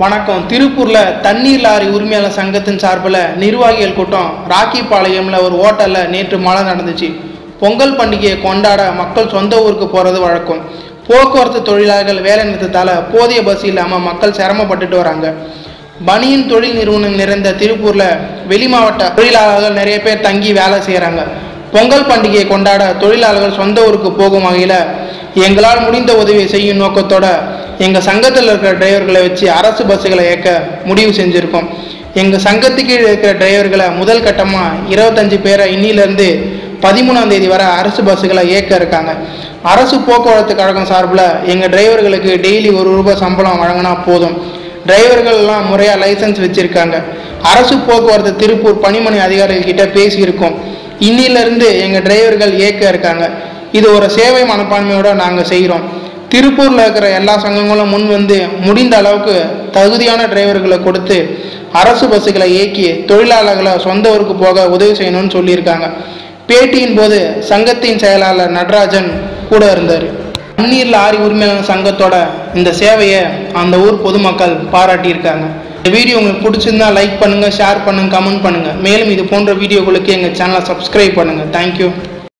வணக்கம். திருப்பூரில் தண்ணீர் லாரி உரிமையாளர் சங்கத்தின் சார்பில் நிர்வாகிகள் கூட்டம் ராக்கிபாளையம்ல ஒரு ஹோட்டலில் நேற்று மழை நடந்துச்சு. பொங்கல் பண்டிகையை கொண்டாட மக்கள் சொந்த ஊருக்கு போகிறது வழக்கம். போக்குவரத்து தொழிலாளர்கள் வேலை நிறுத்தத்தால் போதிய பஸ் இல்லாமல் மக்கள் சிரமப்பட்டுட்டு வராங்க. பனியின் தொழில் நிறுவனம் நிறைந்த திருப்பூரில் வெளி மாவட்ட தொழிலாளர்கள் நிறைய பேர் தங்கி வேலை செய்கிறாங்க பொங்கல் பண்டிகையை கொண்டாட தொழிலாளர்கள் சொந்த ஊருக்கு போகும் வகையில் எங்களால் முடிந்த உதவியை செய்யும் நோக்கத்தோட எங்கள் சங்கத்தில் இருக்கிற டிரைவர்களை வச்சு அரசு பஸ்ஸுகளை இயக்க முடிவு செஞ்சுருக்கோம். எங்கள் சங்கத்துக்கு இருக்கிற டிரைவர்களை முதல் கட்டமாக இருபத்தஞ்சு பேரை இன்னிலேருந்து பதிமூணாம் தேதி வரை அரசு பஸ்ஸுகளை இயக்க இருக்காங்க. அரசு போக்குவரத்து கழகம் சார்பில் எங்கள் டிரைவர்களுக்கு டெய்லி ஒரு ரூபாய் சம்பளம் வழங்கினா போதும். டிரைவர்கள்லாம் முறையாக லைசன்ஸ் வச்சுருக்காங்க. அரசு போக்குவரத்து திருப்பூர் பணிமனை அதிகாரிகள்கிட்ட பேசியிருக்கோம். இன்னிலிருந்து எங்கள் டிரைவர்கள் இயக்க இருக்காங்க. இது ஒரு சேவை மனப்பான்மையோடு நாங்கள் செய்கிறோம் திருப்பூரில் இருக்கிற எல்லா சங்கங்களும் முன் வந்து முடிந்த அளவுக்கு தகுதியான டிரைவர்களை கொடுத்து அரசு பஸ்ஸுகளை இயக்கி தொழிலாளர்களை சொந்த ஊருக்கு போக உதவி செய்யணும்னு சொல்லியிருக்காங்க. பேட்டியின் போது சங்கத்தின் செயலாளர் நடராஜன் கூட இருந்தார். தண்ணீர் லாரி உரிமையாளர் சங்கத்தோட இந்த சேவையை அந்த ஊர் பொதுமக்கள் பாராட்டியிருக்காங்க. இந்த வீடியோ உங்களுக்கு பிடிச்சிருந்தா லைக் பண்ணுங்கள் ஷேர் பண்ணுங்க கமெண்ட் பண்ணுங்கள் மேலும் இது போன்ற வீடியோகளுக்கு எங்கள் சேனலை சப்ஸ்கிரைப் பண்ணுங்கள் தேங்க்யூ